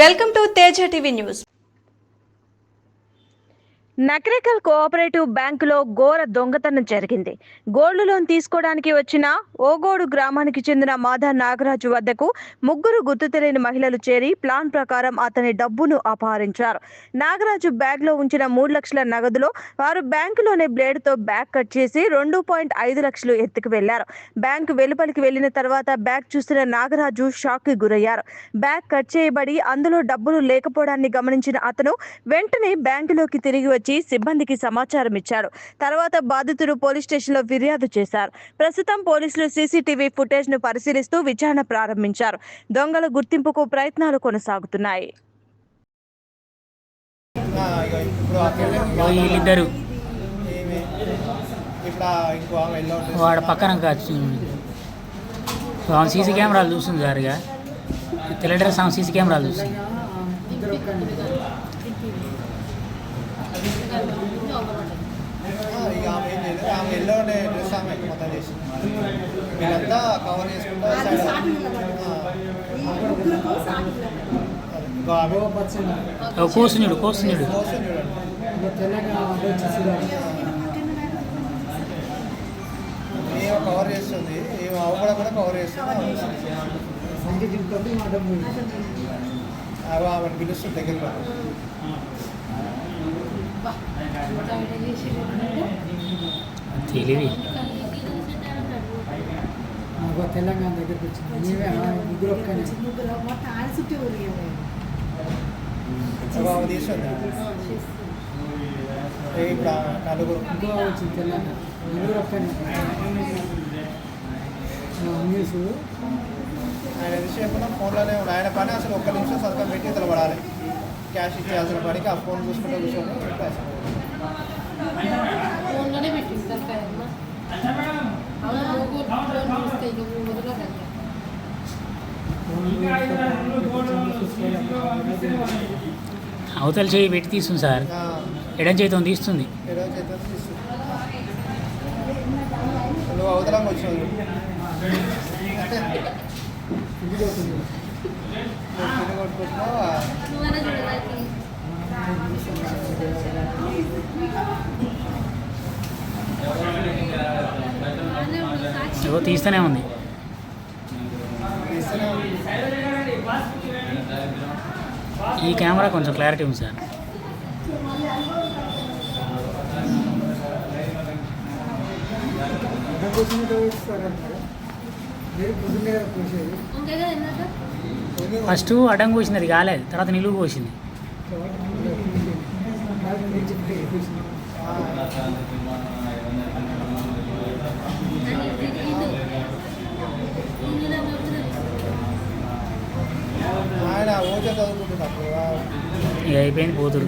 Welcome to Teja TV news. Nakrekal cooperative బ్యాంకులో ఘోర దొంగతనం జరిగింది. గోల్డ్ లోన్ తీసుకోవడానికి వచ్చిన ఓగోడు గ్రామానికి చెందిన మాధా నాగరాజు వద్దకు ముగ్గురు గుర్తు తెలియని మహిళలు చేరి ప్లాన్ ప్రకారం అతని డబ్బును అపహరించారు. నాగరాజు బ్యాగ్లో ఉంచిన మూడు లక్షల నగదులో వారు బ్యాంకులోనే బ్లేడ్తో బ్యాగ్ కట్ చేసి రెండు పాయింట్ ఐదు లక్షలు ఎత్తుకు వెళ్ళారు బ్యాంకు వెలుపలికి వెళ్ళిన తర్వాత బ్యాగ్ చూసిన నాగరాజు షాక్కి గురయ్యారు. బ్యాగ్ కట్ చేయబడి అందులో డబ్బులు లేకపోవడాన్ని గమనించిన అతను వెంటనే బ్యాంకులోకి తిరిగి వచ్చి సిబ్బందికి సమాచారం ఇచ్చారు తర్వాత బాధితుడు పోలీస్ స్టేషన్లో ఫిర్యాదు చేశారు. ప్రస్తుతం పోలీసులు సీసీటీవీ ఫుటేజ్ను పరిశీలిస్తూ విచారణ ప్రారంభించారు. దొంగల గుర్తింపుకు ప్రయత్నాలు కొనసాగుతున్నాయి. వీళ్ళిద్దరు. వాడు పక్కన కాచు ఆమె సీసీ కెమెరాలు చూస్తుంది సార్ ఇక తెల్ల డ్రెస్ ఆమె సీసీ కెమెరాలు చూస్తుంది. ఆమె ఎల్లో డ్రెస్ ఆమె మొత్తం చేసింది. వీళ్ళంతా కవర్ చేసుకుంటా కూసునుడు కూసునుడు. ఏమో కవర్ చేస్తుంది. ఏమో అవి కూడా కవర్ చేస్తుంది అవి ఆమెను పిలుస్తుంది దగ్గరికి రా. తెలంగాణ దగ్గరికి వచ్చింది. ముగ్గురు ఒక్కనే. నలుగురు? వచ్చింది తెలంగాణ. ముగ్గురు ఒక్కనే. న్యూస్ ఆయన విషయం ఫోన్లోనే ఉన్నాడు. ఆయన పని అసలు ఒక్క నిమిషం సరిగ్గా పెట్టి ఇతను పడాలి. క్యాష్ ఇచ్చేయాల్సిన పనికి ఆ ఫోన్ చూసుకుంటే కూర్చొని అవతల చేయి పెట్టి తీస్తుంది సార్. ఎడం చేతితో తీస్తుంది. తీస్తూనే ఉంది. ఈ కెమెరా కొంచెం క్లారిటీ ఉంది సార్. ఫస్ట్ అడ్డం కోసింది అది కాలేదు తర్వాత నిలువు పోసింది. ఆయన చదువుకుంటున్నప్పుడు అయిపోయింది పోతుడు.